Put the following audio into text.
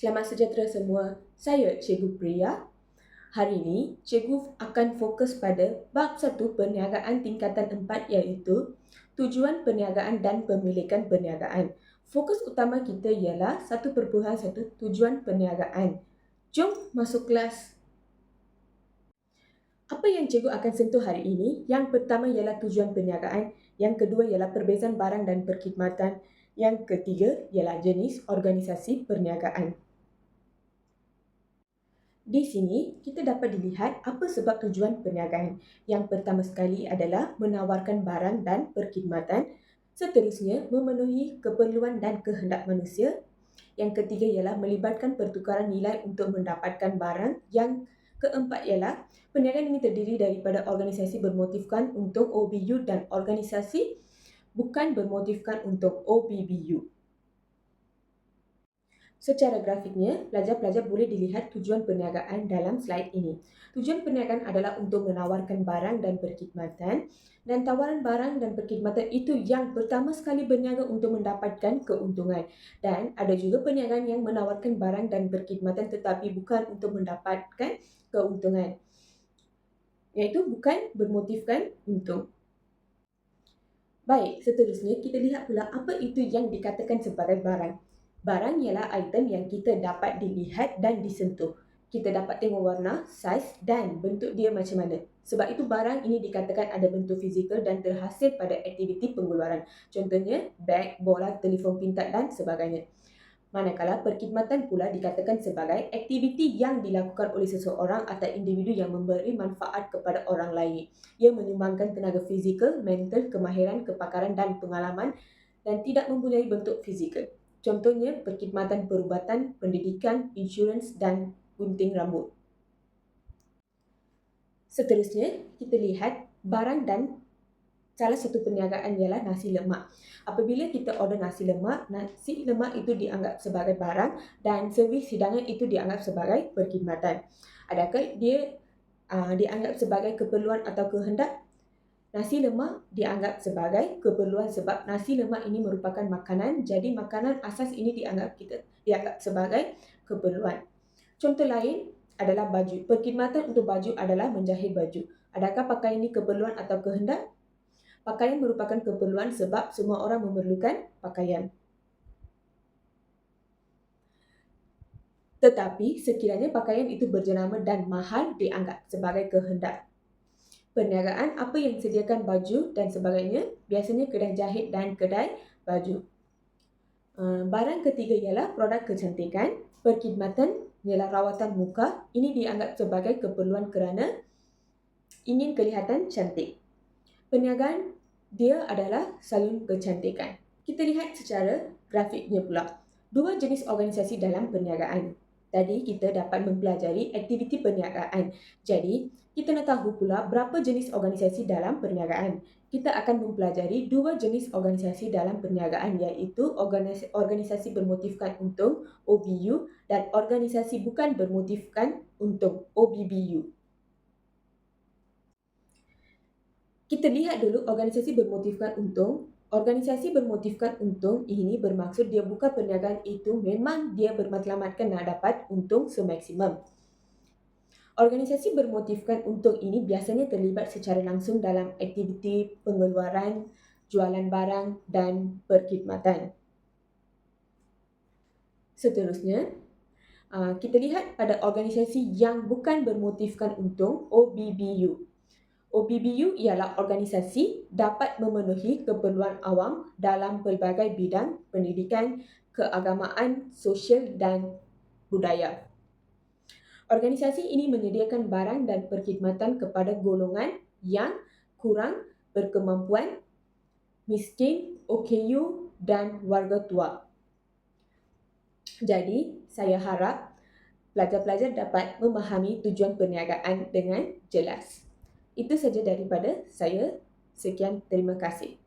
Selamat sejahtera semua. Saya Cikgu Priya. Hari ini, Cikgu akan fokus pada bab satu perniagaan tingkatan empat iaitu tujuan perniagaan dan pemilikan perniagaan. Fokus utama kita ialah satu perbuahan satu tujuan perniagaan. Jom masuk kelas. Apa yang cikgu akan sentuh hari ini? Yang pertama ialah tujuan perniagaan, yang kedua ialah perbezaan barang dan perkhidmatan, yang ketiga ialah jenis organisasi perniagaan. Di sini, kita dapat dilihat apa sebab tujuan perniagaan. Yang pertama sekali adalah menawarkan barang dan perkhidmatan. Seterusnya, memenuhi keperluan dan kehendak manusia. Yang ketiga ialah melibatkan pertukaran nilai untuk mendapatkan barang. Yang keempat ialah perniagaan ini terdiri daripada organisasi bermotifkan untuk OBU dan organisasi bukan bermotifkan untuk OBBU. Secara grafiknya, pelajar-pelajar boleh dilihat tujuan perniagaan dalam slide ini. Tujuan perniagaan adalah untuk menawarkan barang dan perkhidmatan dan tawaran barang dan perkhidmatan itu yang pertama sekali berniaga untuk mendapatkan keuntungan. Dan ada juga perniagaan yang menawarkan barang dan perkhidmatan tetapi bukan untuk mendapatkan keuntungan. Iaitu bukan bermotifkan untung. Baik, seterusnya kita lihat pula apa itu yang dikatakan sebagai barang. Barang ialah item yang kita dapat dilihat dan disentuh. Kita dapat tengok warna, saiz dan bentuk dia macam mana. Sebab itu barang ini dikatakan ada bentuk fizikal dan terhasil pada aktiviti pengeluaran. Contohnya, beg, bola, telefon pintar dan sebagainya. Manakala perkhidmatan pula dikatakan sebagai aktiviti yang dilakukan oleh seseorang atau individu yang memberi manfaat kepada orang lain. Ia menyumbangkan tenaga fizikal, mental, kemahiran, kepakaran dan pengalaman dan tidak mempunyai bentuk fizikal. Contohnya perkhidmatan perubatan, pendidikan, insurans dan gunting rambut. Seterusnya, kita lihat barang dan salah satu perniagaan ialah nasi lemak. Apabila kita order nasi lemak, nasi lemak itu dianggap sebagai barang dan servis hidangan itu dianggap sebagai perkhidmatan. Adakah dia uh, dianggap sebagai keperluan atau kehendak? Nasi lemak dianggap sebagai keperluan sebab nasi lemak ini merupakan makanan jadi makanan asas ini dianggap kita dianggap sebagai keperluan. Contoh lain adalah baju. Perkhidmatan untuk baju adalah menjahit baju. Adakah pakaian ini keperluan atau kehendak? Pakaian merupakan keperluan sebab semua orang memerlukan pakaian. Tetapi sekiranya pakaian itu berjenama dan mahal dianggap sebagai kehendak perniagaan apa yang sediakan baju dan sebagainya. Biasanya kedai jahit dan kedai baju. Uh, barang ketiga ialah produk kecantikan perkhidmatan ialah rawatan muka. Ini dianggap sebagai keperluan kerana ingin kelihatan cantik. Perniagaan dia adalah salon kecantikan. Kita lihat secara grafiknya pula. Dua jenis organisasi dalam perniagaan. Tadi kita dapat mempelajari aktiviti perniagaan. Jadi, kita nak tahu pula berapa jenis organisasi dalam perniagaan. Kita akan mempelajari dua jenis organisasi dalam perniagaan iaitu organisasi, bermotifkan untung OBU dan organisasi bukan bermotifkan untung OBBU. Kita lihat dulu organisasi bermotifkan untung. Organisasi bermotifkan untung ini bermaksud dia buka perniagaan itu memang dia bermatlamatkan nak dapat untung semaksimum. Organisasi bermotifkan untung ini biasanya terlibat secara langsung dalam aktiviti pengeluaran, jualan barang dan perkhidmatan. Seterusnya, uh, kita lihat pada organisasi yang bukan bermotifkan untung, OBBU. OBBU ialah organisasi dapat memenuhi keperluan awam dalam pelbagai bidang pendidikan, keagamaan, sosial dan budaya. Organisasi ini menyediakan barang dan perkhidmatan kepada golongan yang kurang berkemampuan, miskin, OKU dan warga tua. Jadi, saya harap pelajar-pelajar dapat memahami tujuan perniagaan dengan jelas. Itu saja daripada saya. Sekian, terima kasih.